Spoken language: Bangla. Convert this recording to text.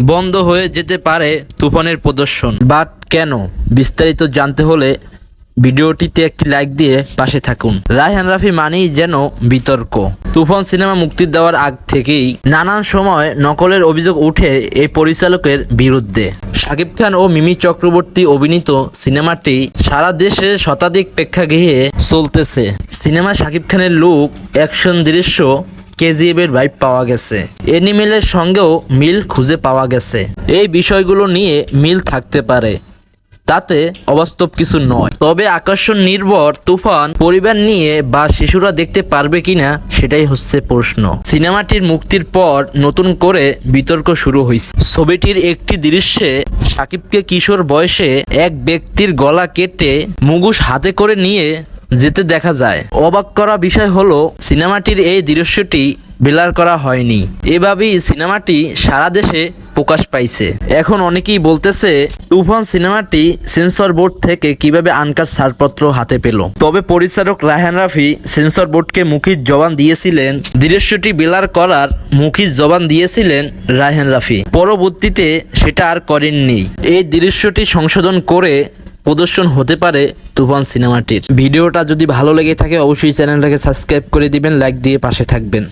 বন্ধ হয়ে যেতে পারে তুফানের প্রদর্শন। বাট কেন? বিস্তারিত জানতে হলে ভিডিওটিতে একটি লাইক দিয়ে পাশে থাকুন। রায়হান রাফি মানেই যেন বিতর্ক। তুফান সিনেমা মুক্তি দেওয়ার আগ থেকেই নানান সময় নকলের অভিযোগ উঠে এই পরিচালকের বিরুদ্ধে। শাকিব খান ও মিমি চক্রবর্তী অভিনীত সিনেমাটি সারা দেশে শতাধিক প্রেক্ষাগৃহে চলতেছে। সিনেমা শাকিব খানের লুক, অ্যাকশন দৃশ্য কেজিএফ এর ভাইব পাওয়া গেছে। এনিমেলের সঙ্গেও মিল খুঁজে পাওয়া গেছে। এই বিষয়গুলো নিয়ে মিল থাকতে পারে। তাতে অবাস্তব কিছু নয়। তবে আকর্ষণ নির্ভর তুফান পরিবার নিয়ে বা শিশুরা দেখতে পারবে কিনা সেটাই হচ্ছে প্রশ্ন। সিনেমাটির মুক্তির পর নতুন করে বিতর্ক শুরু হয়েছে ছবিটির একটি দৃশ্যে সাকিবকে কিশোর বয়সে এক ব্যক্তির গলা কেটে মুগুস হাতে করে নিয়ে যেতে দেখা যায়। অবাক করা বিষয় হলো, সিনেমাটির এই দৃশ্যটি বেলার করা হয়নি। এভাবেই সিনেমাটি সারা দেশে প্রকাশ পাইছে। এখন অনেকেই বলতেছে, তুফান সিনেমাটি সেন্সর বোর্ড থেকে কীভাবে আনকার ছাড়পত্র হাতে পেল? তবে পরিচালক রায়হান রাফি সেন্সর বোর্ডকে মুখির জবান দিয়েছিলেন। দৃশ্যটি বেলার করার মুখির জবান দিয়েছিলেন রায়হান রাফি। পরবর্তীতে সেটা আর করেননি। এই দৃশ্যটি সংশোধন করে প্রদর্শন হতে পারে তুফান সিনেমাটির। ভিডিওটা যদি ভালো লেগে থাকে, অবশ্যই চ্যানেলটাকে সাবস্ক্রাইব করে দিবেন, লাইক দিয়ে পাশে থাকবেন।